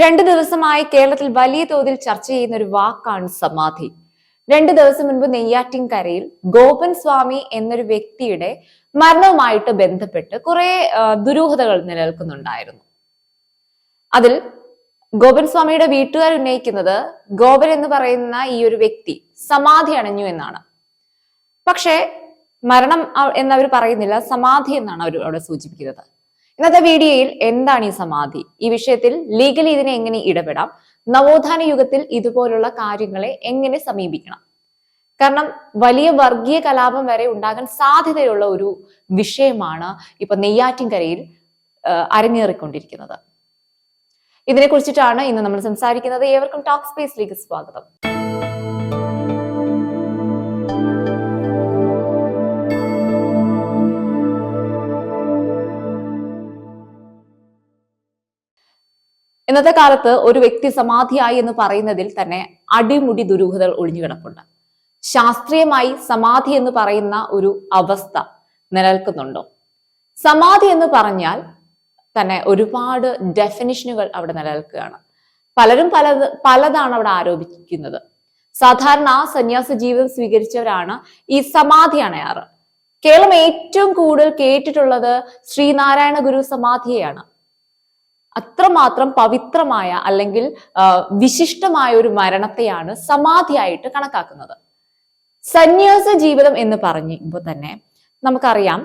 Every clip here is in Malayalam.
രണ്ട് ദിവസമായി കേരളത്തിൽ വലിയ തോതിൽ ചർച്ച ചെയ്യുന്ന ഒരു വാക്കാണ് സമാധി. രണ്ടു ദിവസം മുൻപ് നെയ്യാറ്റിൻകരയിൽ ഗോപൻ സ്വാമി എന്നൊരു വ്യക്തിയുടെ മരണവുമായിട്ട് ബന്ധപ്പെട്ട് കുറെ ദുരൂഹതകൾ നിലനിൽക്കുന്നുണ്ടായിരുന്നു. അതിൽ ഗോപൻ സ്വാമിയുടെ വീട്ടുകാർ ഉന്നയിക്കുന്നത് ഗോപൻ എന്ന് പറയുന്ന ഈ ഒരു വ്യക്തി സമാധി അണഞ്ഞു എന്നാണ്. പക്ഷേ മരണം എന്നവർ പറയുന്നില്ല സമാധി എന്നാണ് അവർ അവിടെ സൂചിപ്പിക്കുന്നത്. ഇന്നത്തെ വീഡിയോയിൽ എന്താണ് ഈ സമാധി? ഈ വിഷയത്തിൽ ലീഗലി ഇതിനെ എങ്ങനെ ഇടപെടാം? നവോത്ഥാന യുഗത്തിൽ ഇതുപോലുള്ള കാര്യങ്ങളെ എങ്ങനെ സമീപിക്കണം? കാരണം വലിയ വർഗീയ കലാപം വരെ ഉണ്ടാകാൻ സാധ്യതയുള്ള ഒരു വിഷയമാണ് ഇപ്പൊ നെയ്യാറ്റിൻകരയിൽ അരങ്ങേറിക്കൊണ്ടിരിക്കുന്നത്. ഇതിനെ കുറിച്ചിട്ടാണ് ഇന്ന് നമ്മൾ സംസാരിക്കുന്നത്. ഏവർക്കും ടോക്ക് സ്പേസിലേക്ക് സ്വാഗതം. ഇന്നത്തെ കാലത്ത് ഒരു വ്യക്തി സമാധിയായി എന്ന് പറയുന്നതിൽ തന്നെ അടിമുടി ദുരൂഹതകൾ ഒഴിഞ്ഞു കിടപ്പുണ്ട്. ശാസ്ത്രീയമായി സമാധി എന്ന് പറയുന്ന ഒരു അവസ്ഥ നിലനിൽക്കുന്നുണ്ടോ? സമാധി എന്ന് പറഞ്ഞാൽ തന്നെ ഒരുപാട് ഡെഫിനിഷനുകൾ അവിടെ നിലനിൽക്കുകയാണ്. പലരും പലത് പലതാണ് അവിടെ ആരോപിക്കുന്നത്. സാധാരണ സന്യാസ ജീവിതം സ്വീകരിച്ചവരാണ് ഈ സമാധി അണയാറ്. കേരളം ഏറ്റവും കൂടുതൽ കേട്ടിട്ടുള്ളത് ശ്രീനാരായണ ഗുരു സമാധിയെയാണ്. അത്രമാത്രം പവിത്രമായ അല്ലെങ്കിൽ വിശിഷ്ടമായ ഒരു മരണത്തെയാണ് സമാധിയായിട്ട് കണക്കാക്കുന്നത്. സന്യാസ ജീവിതം എന്ന് പറയുമ്പോൾ തന്നെ നമുക്കറിയാം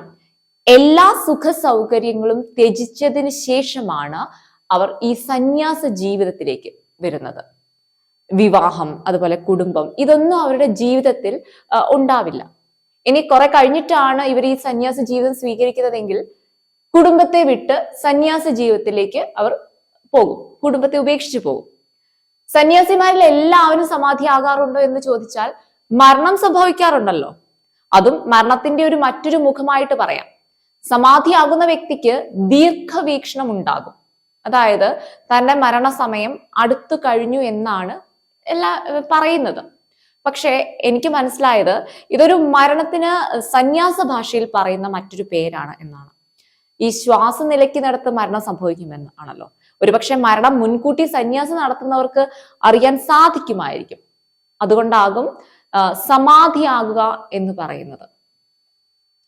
എല്ലാ സുഖ സൗകര്യങ്ങളും ത്യജിച്ചതിന് ശേഷമാണ് അവർ ഈ സന്യാസ ജീവിതത്തിലേക്ക് വരുന്നത്. വിവാഹം അതുപോലെ കുടുംബം ഇതൊന്നും അവരുടെ ജീവിതത്തിൽ ഉണ്ടാവില്ല. ഇനി കുറെ കഴിഞ്ഞിട്ടാണ് ഇവർ ഈ സന്യാസ ജീവിതം സ്വീകരിക്കുന്നതെങ്കിൽ കുടുംബത്തെ വിട്ട് സന്യാസ ജീവിതത്തിലേക്ക് അവർ പോകും. കുടുംബത്തെ ഉപേക്ഷിച്ചു പോകും. സന്യാസിമാരിൽ എല്ലാവരും സമാധി ആകാറുണ്ടോ എന്ന് ചോദിച്ചാൽ മരണം സംഭവിക്കാറുണ്ടല്ലോ. അതും മരണത്തിന്റെ ഒരു മറ്റൊരു മുഖമായിട്ട് പറയാം. സമാധിയാകുന്ന വ്യക്തിക്ക് ദീർഘവീക്ഷണം ഉണ്ടാകും അതായത് തന്റെ മരണസമയം അടുത്തു കഴിഞ്ഞു എന്നാണ് എല്ലാ പറയുന്നത്. പക്ഷേ എനിക്ക് മനസ്സിലായത് ഇതൊരു മരണത്തിന് സന്യാസ ഭാഷയിൽ പറയുന്ന മറ്റൊരു പേരാണ് എന്നാണ്. ഈ ശ്വാസം നിലയ്ക്കുന്നിടത്ത് മരണം സംഭവിക്കുമെന്ന് ആണല്ലോ ഒരുപക്ഷെ മരണം മുൻകൂട്ടി സന്യാസം നടത്തുന്നവർക്ക് അറിയാൻ സാധിക്കുമായിരിക്കും. അതുകൊണ്ടാകും സമാധിയാകുക എന്ന് പറയുന്നത്.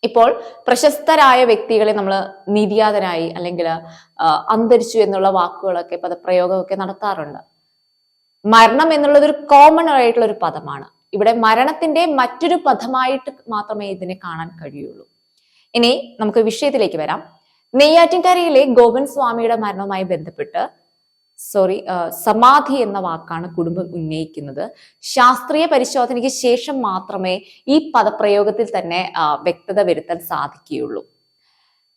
ഇപ്പോൾ പ്രശസ്തരായ വ്യക്തികളെ നമ്മൾ നിര്യാതനായി അല്ലെങ്കിൽ അന്തരിച്ചു എന്നുള്ള വാക്കുകളൊക്കെ പദപ്രയോഗമൊക്കെ നടത്താറുണ്ട്. മരണം എന്നുള്ളത് ഒരു കോമൺ ആയിട്ടുള്ള ഒരു പദമാണ്. ഇവിടെ മരണത്തിന്റെ മറ്റൊരു പദമായിട്ട് മാത്രമേ ഇതിനെ കാണാൻ കഴിയുള്ളൂ. ഇനി നമുക്ക് വിഷയത്തിലേക്ക് വരാം. നെയ്യാറ്റിൻകരയിലെ ഗോപൻ സ്വാമിയുടെ മരണവുമായി ബന്ധപ്പെട്ട് സോറി സമാധി എന്ന വാക്കാണ് കുടുംബം ഉന്നയിക്കുന്നത്. ശാസ്ത്രീയ പരിശോധനയ്ക്ക് ശേഷം മാത്രമേ ഈ പദപ്രയോഗത്തിൽ തന്നെ വ്യക്തത വരുത്താൻ സാധിക്കുകയുള്ളൂ.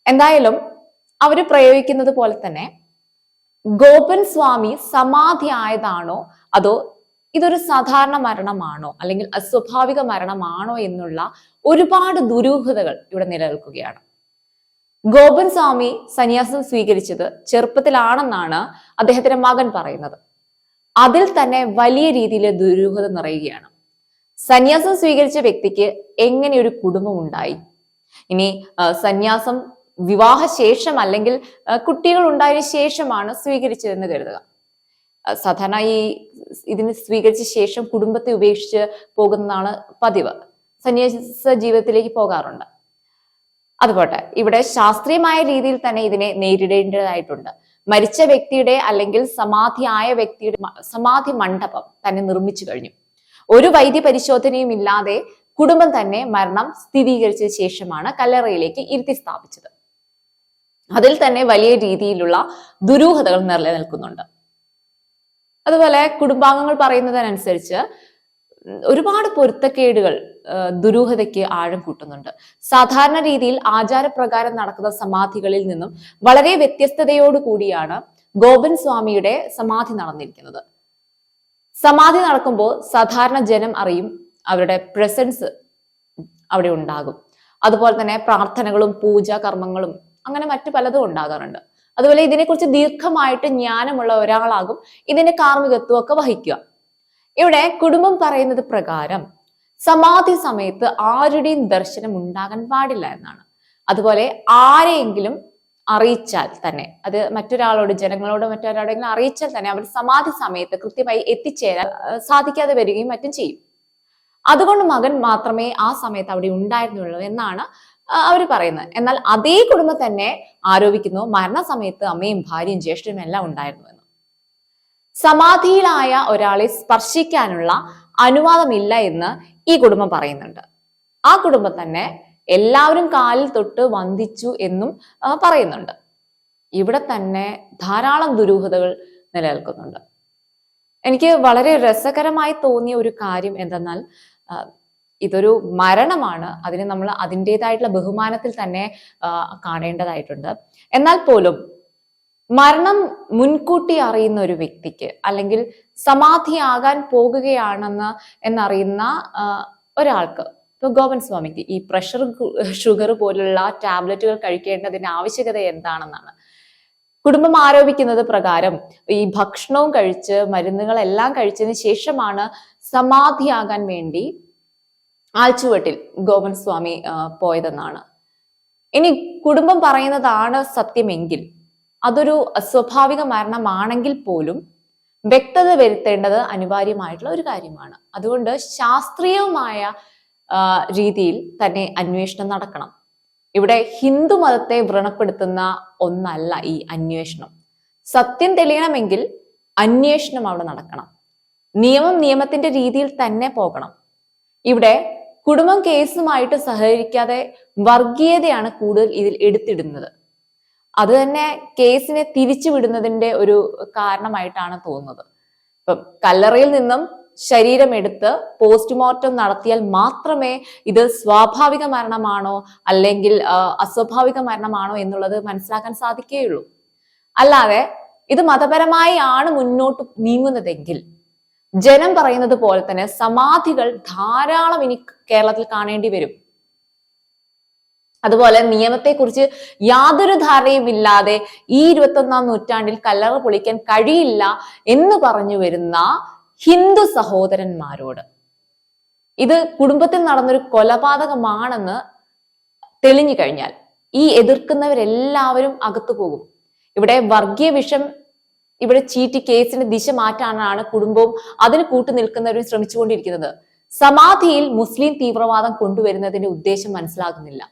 എന്തായാലും അവർ പ്രയോഗിക്കുന്നത് പോലെ തന്നെ ഗോപൻ സ്വാമി സമാധി ആയതാണോ അതോ ഇതൊരു സാധാരണ മരണമാണോ അല്ലെങ്കിൽ അസ്വാഭാവിക മരണമാണോ എന്നുള്ള ഒരുപാട് ദുരൂഹതകൾ ഇവിടെ നിലനിൽക്കുകയാണ്. ഗോപൻ സ്വാമി സന്യാസം സ്വീകരിച്ചത് ചെറുപ്പത്തിലാണെന്നാണ് അദ്ദേഹത്തിന്റെ മകൻ പറയുന്നത്. അതിൽ തന്നെ വലിയ രീതിയിൽ ദുരൂഹത നിറയുകയാണ്. സന്യാസം സ്വീകരിച്ച വ്യക്തിക്ക് എങ്ങനെയൊരു കുടുംബം ഉണ്ടായി? ഇനി സന്യാസം സന്യാസം വിവാഹശേഷം അല്ലെങ്കിൽ കുട്ടികൾ ഉണ്ടായതിനു ശേഷമാണ് സ്വീകരിച്ചതെന്ന് കരുതുക. സാധാരണ ഈ ഇതിന് സ്വീകരിച്ച ശേഷം കുടുംബത്തെ ഉപേക്ഷിച്ച് പോകുന്നതാണ് പതിവ്. സന്യാസ ജീവിതത്തിലേക്ക് പോകാറുണ്ട്. അതുപോട്ടെ ഇവിടെ ശാസ്ത്രീയമായ രീതിയിൽ തന്നെ ഇതിനെ നേരിടേണ്ടതായിട്ടുണ്ട്. മരിച്ച വ്യക്തിയുടെ അല്ലെങ്കിൽ സമാധി ആയ വ്യക്തിയുടെ സമാധി മണ്ഡപം തന്നെ നിർമ്മിച്ചു കഴിഞ്ഞു. ഒരു വൈദ്യ പരിശോധനയും ഇല്ലാതെ കുടുംബം തന്നെ മരണം സ്ഥിരീകരിച്ച ശേഷമാണ് കല്ലറയിലേക്ക് ഇരുത്തി സ്ഥാപിച്ചത്. അതിൽ തന്നെ വലിയ രീതിയിലുള്ള ദുരൂഹതകൾ നിലനിൽക്കുന്നുണ്ട്. അതുപോലെ കുടുംബാംഗങ്ങൾ പറയുന്നതിനനുസരിച്ച് ഒരുപാട് പൊരുത്തക്കേടുകൾ ദുരൂഹതയ്ക്ക് ആഴം കൂട്ടുന്നുണ്ട്. സാധാരണ രീതിയിൽ ആചാരപ്രകാരം നടക്കുന്ന സമാധികളിൽ നിന്നും വളരെ വ്യത്യസ്തതയോടു കൂടിയാണ് ഗോപൻ സ്വാമിയുടെ സമാധി നടന്നിരിക്കുന്നത്. സമാധി നടക്കുമ്പോൾ സാധാരണ ജനം അറിയും അവരുടെ പ്രസൻസ് അവിടെ ഉണ്ടാകും. അതുപോലെ തന്നെ പ്രാർത്ഥനകളും പൂജാ കർമ്മങ്ങളും അങ്ങനെ മറ്റു പലതും ഉണ്ടാകാറുണ്ട്. അതുപോലെ ഇതിനെക്കുറിച്ച് ദീർഘമായിട്ട് ജ്ഞാനമുള്ള ഒരാളാകും ഇതിന്റെ കാർമ്മികത്വം ഒക്കെ വഹിക്കുക. ഇവിടെ കുടുംബം പറയുന്നത് പ്രകാരം സമാധി സമയത്ത് ആരുടെയും ദർശനം ഉണ്ടാകാൻ പാടില്ല എന്നാണ്. അതുപോലെ ആരെയെങ്കിലും അറിയിച്ചാൽ തന്നെ അത് മറ്റൊരാളോട് ജനങ്ങളോട് മറ്റൊരാളോടെങ്കിലും അറിയിച്ചാൽ തന്നെ അവർ സമാധി സമയത്ത് കൃത്യമായി എത്തിച്ചേരാൻ സാധിക്കാതെ വരികയും മറ്റും ചെയ്യും. അതുകൊണ്ട് മകൻ മാത്രമേ ആ സമയത്ത് അവിടെ ഉണ്ടായിരുന്നുള്ളൂ എന്നാണ് അവർ പറയുന്നത്. എന്നാൽ അതേ കുടുംബം തന്നെ ആരോപിക്കുന്നു മരണസമയത്ത് അമ്മയും ഭാര്യയും ജ്യേഷ്ഠനും എല്ലാം ഉണ്ടായിരുന്നു സമാധിയിലായ ഒരാളെ സ്പർശിക്കാനുള്ള അനുവാദമില്ല എന്ന് ഈ കുടുംബം പറയുന്നുണ്ട്. ആ കുടുംബം തന്നെ എല്ലാവരും കാലിൽ തൊട്ട് വന്ദിച്ചു എന്നും പറയുന്നുണ്ട്. ഇവിടെ തന്നെ ധാരാളം ദുരൂഹതകൾ നിലനിൽക്കുന്നുണ്ട്. എനിക്ക് വളരെ രസകരമായി തോന്നിയ ഒരു കാര്യം എന്തെന്നാൽ ഇതൊരു മരണമാണ്. അതിന് നമ്മൾ അതിന്റെതായിട്ടുള്ള ബഹുമാനത്തിൽ തന്നെ കാണേണ്ടതായിട്ടുണ്ട്. എന്നാൽ പോലും മരണം മുൻകൂട്ടി അറിയുന്ന ഒരു വ്യക്തിക്ക് അല്ലെങ്കിൽ സമാധിയാകാൻ പോകുകയാണെന്ന് എന്നറിയുന്ന ഒരാൾക്ക് ഇപ്പൊ ഗോവൻ സ്വാമിക്ക് ഈ പ്രഷർ ഷുഗർ പോലുള്ള ടാബ്ലറ്റുകൾ കഴിക്കേണ്ടതിന്റെ ആവശ്യകത എന്താണെന്നാണ്. കുടുംബം ആരോപിക്കുന്നത് പ്രകാരം ഈ ഭക്ഷണവും കഴിച്ച് മരുന്നുകളെല്ലാം കഴിച്ചതിന് ശേഷമാണ് സമാധിയാകാൻ വേണ്ടി ആൽച്ചുവട്ടിൽ ഗോവൻ സ്വാമി പോയതെന്നാണ്. ഇനി കുടുംബം പറയുന്നതാണ് സത്യമെങ്കിൽ അതൊരു സ്വാഭാവിക മരണമാണെങ്കിൽ പോലും വ്യക്തത വരുത്തേണ്ടത് അനിവാര്യമായിട്ടുള്ള ഒരു കാര്യമാണ്. അതുകൊണ്ട് ശാസ്ത്രീയമായ രീതിയിൽ തന്നെ അന്വേഷണം നടക്കണം. ഇവിടെ ഹിന്ദു മതത്തെ വ്രണപ്പെടുത്തുന്ന ഒന്നല്ല ഈ അന്വേഷണം. സത്യം തെളിയണമെങ്കിൽ അന്വേഷണം അവിടെ നടക്കണം. നിയമം നിയമത്തിന്റെ രീതിയിൽ തന്നെ പോകണം. ഇവിടെ കുടുംബം കേസുമായിട്ട് സഹകരിക്കാതെ വർഗീയതയാണ് കൂടുതൽ ഇതിൽ എടുത്തിടുന്നത്. അത് തന്നെ കേസിനെ തിരിച്ചു വിടുന്നതിന്റെ ഒരു കാരണമായിട്ടാണ് തോന്നുന്നത്. ഇപ്പം കല്ലറയിൽ നിന്നും ശരീരം എടുത്ത് പോസ്റ്റ്മോർട്ടം നടത്തിയാൽ മാത്രമേ ഇത് സ്വാഭാവിക മരണമാണോ അല്ലെങ്കിൽ അസ്വാഭാവിക മരണമാണോ എന്നുള്ളത് മനസ്സിലാക്കാൻ സാധിക്കുകയുള്ളൂ. അല്ലാതെ ഇത് മതപരമായി ആണ് മുന്നോട്ട് നീങ്ങുന്നതെങ്കിൽ ജനം പറയുന്നത് പോലെ തന്നെ സമാധികൾ ധാരാളം ഇനി കേരളത്തിൽ കാണേണ്ടി വരും. അതുപോലെ നിയമത്തെക്കുറിച്ച് യാതൊരു ധാരണയും ഇല്ലാതെ ഈ ഇരുപത്തൊന്നാം നൂറ്റാണ്ടിൽ കല്ലറ പൊളിക്കാൻ കഴിയില്ല എന്ന് പറഞ്ഞു വരുന്ന ഹിന്ദു സഹോദരന്മാരോട്. ഇത് കുടുംബത്തിൽ നടന്നൊരു കൊലപാതകമാണെന്ന് തെളിഞ്ഞു കഴിഞ്ഞാൽ ഈ എതിർക്കുന്നവരെല്ലാവരും അകത്തു പോകും. ഇവിടെ വർഗീയ വിഷം ഇവിടെ ചീറ്റി കേസിന്റെ ദിശ മാറ്റാനാണ് കുടുംബവും അതിന് കൂട്ടു നിൽക്കുന്നവരും ശ്രമിച്ചുകൊണ്ടിരിക്കുന്നത്. സമാധിയിൽ മുസ്ലിം തീവ്രവാദം കൊണ്ടുവരുന്നതിന്റെ ഉദ്ദേശം മനസ്സിലാകുന്നില്ല.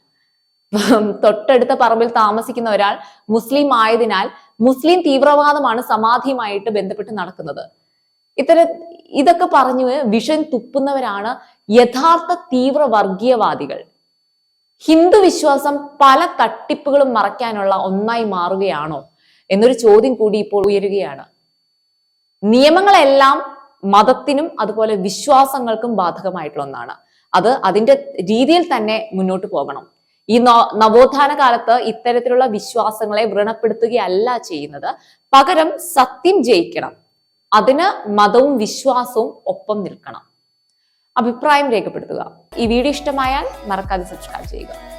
തൊട്ടടുത്ത പറമ്പിൽ താമസിക്കുന്ന ഒരാൾ മുസ്ലിം ആയതിനാൽ മുസ്ലിം തീവ്രവാദമാണ് സമാധിയുമായിട്ട് ബന്ധപ്പെട്ട് നടക്കുന്നത്. ഇത്തര ഇതൊക്കെ പറഞ്ഞു വിഷൻ തുപ്പുന്നവരാണ് യഥാർത്ഥ തീവ്ര വർഗീയവാദികൾ ഹിന്ദു വിശ്വാസം പല തട്ടിപ്പുകളും മറയ്ക്കാനുള്ള ഒന്നായി മാറുകയാണോ എന്നൊരു ചോദ്യം കൂടി ഇപ്പോൾ ഉയരുകയാണ്. നിയമങ്ങളെല്ലാം മതത്തിനും അതുപോലെ വിശ്വാസങ്ങൾക്കും ബാധകമായിട്ടുള്ള ഒന്നാണ്. അത് അതിന്റെ രീതിയിൽ തന്നെ മുന്നോട്ട് പോകണം. ഈ നവ- നവോത്ഥാന കാലത്ത് ഇത്തരത്തിലുള്ള വിശ്വാസങ്ങളെ വ്രണപ്പെടുത്തുകയല്ല ചെയ്യുന്നത്. പകരം സത്യം ജയിക്കണം. അതിന് മതവും വിശ്വാസവും ഒപ്പം നിൽക്കണം. അഭിപ്രായം രേഖപ്പെടുത്തുക. ഈ വീഡിയോ ഇഷ്ടമായാൽ മറക്കാതെ സബ്സ്ക്രൈബ് ചെയ്യുക.